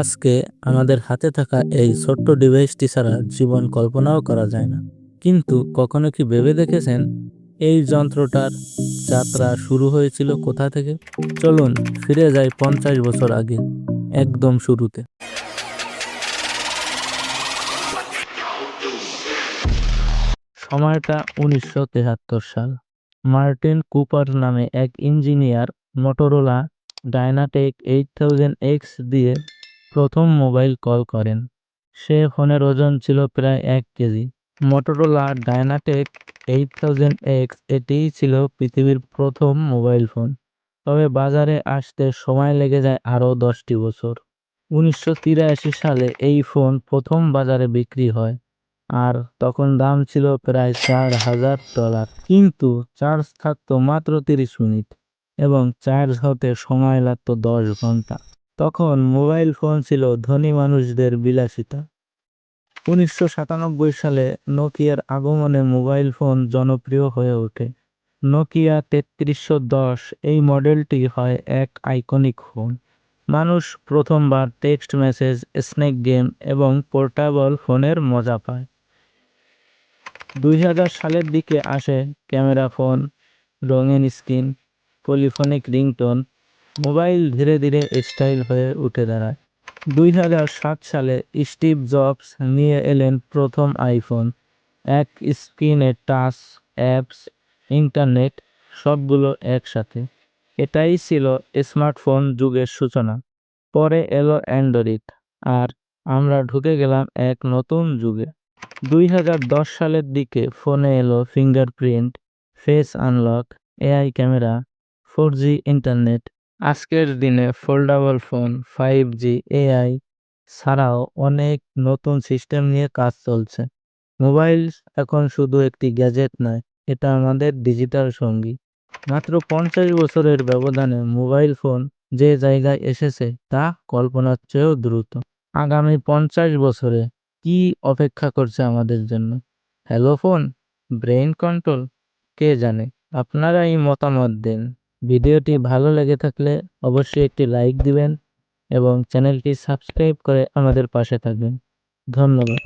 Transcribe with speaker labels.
Speaker 1: আজকে আমাদের হাতে থাকা এই ছোট্ট ডিভাইসটি ছাড়া জীবন কল্পনাও করা যায় না। কিন্তু কখনো কি ভেবে দেখেছেন? এই যন্ত্রটার যাত্রা শুরু হয়েছিল কোথা থেকে? চলুন ফিরে যাই পঞ্চাশ বছর আগে, একদম শুরুতে। সময়টা উনিশশো সাল। মার্টিন কুপার নামে এক engineer Motorola DynaTAC eight thousand X দিয়ে প্রথম মোবাইল কল করেন। সে ফোনের ওজন ছিল প্রায় এক KG. Motorola DynaTAC eight thousand X এটিই ছিল পৃথিবীর প্রথম মোবাইল ফোন। তবে বাজারে আসতে সময় লেগে যায় আরও দশটি বছর। উনিশশো তিরাশি সালে এই ফোন প্রথম বাজারে বিক্রি হয় আর তখন দাম ছিল প্রায় চার হাজার ডলার। কিন্তু চার্জ থাকতো মাত্র তিরিশ মিনিট এবং চার্জ হতে সময় লাগতো দশ ঘণ্টা। তখন মোবাইল ফোন ছিল ধনী মানুষদের বিলাসিতা। উনিশশো সাতানব্বই সালে নোকিয়ার আগমনে মোবাইল ফোন জনপ্রিয় হয়ে ওঠে। নোকিয়া তেত্রিশশো দশ এই মডেলটি হয় এক আইকনিক ফোন। মানুষ প্রথমবার টেক্সট মেসেজ, স্নেক গেম এবং পোর্টাবল ফোনের মজা পায়। দুই হাজার সালের দিকে আসে ক্যামেরা ফোন, রঙিন স্ক্রিন, পলিফোনিক রিংটোন মোবাইল ধীরে ধীরে স্টাইল হয়ে উঠে দাঁড়ায়। দুই হাজার সাত সালে স্টিভ জবস নিয়ে এলেন প্রথম আইফোন। এক স্ক্রিনে টাচ, অ্যাপস, ইন্টারনেট, সবগুলো একসাথে। এটাই ছিল স্মার্টফোন যুগের সূচনা। পরে এলো অ্যান্ড্রয়েড, আর আমরা ঢুকে গেলাম এক নতুন যুগে। দুই হাজার দশ সালের দিকে ফোনে এলো fingerprint, face unlock, AI camera, four G internet আজকের দিনে foldable phone five G AI ছাড়াও অনেক নতুন সিস্টেম নিয়ে কাজ চলছে। মোবাইল এখন শুধু একটি গ্যাজেট নয়, এটা আমাদের ডিজিটাল সঙ্গী। মাত্র পঞ্চাশ বছরের ব্যবধানে মোবাইল ফোন যে জায়গায় এসেছে, তা কল্পনার চেয়েও দ্রুত। আগামী পঞ্চাশ বছরে কি অপেক্ষা করছে আমাদের জন্য? হ্যালো ফোন ব্রেইন কন্ট্রোল কে জানে? আপনারাই মতামত দিন। ভিডিওটি ভালো লেগে থাকলে অবশ্যই একটি লাইক দিবেন এবং চ্যানেলটি সাবস্ক্রাইব করে আমাদের পাশে থাকবেন। ধন্যবাদ।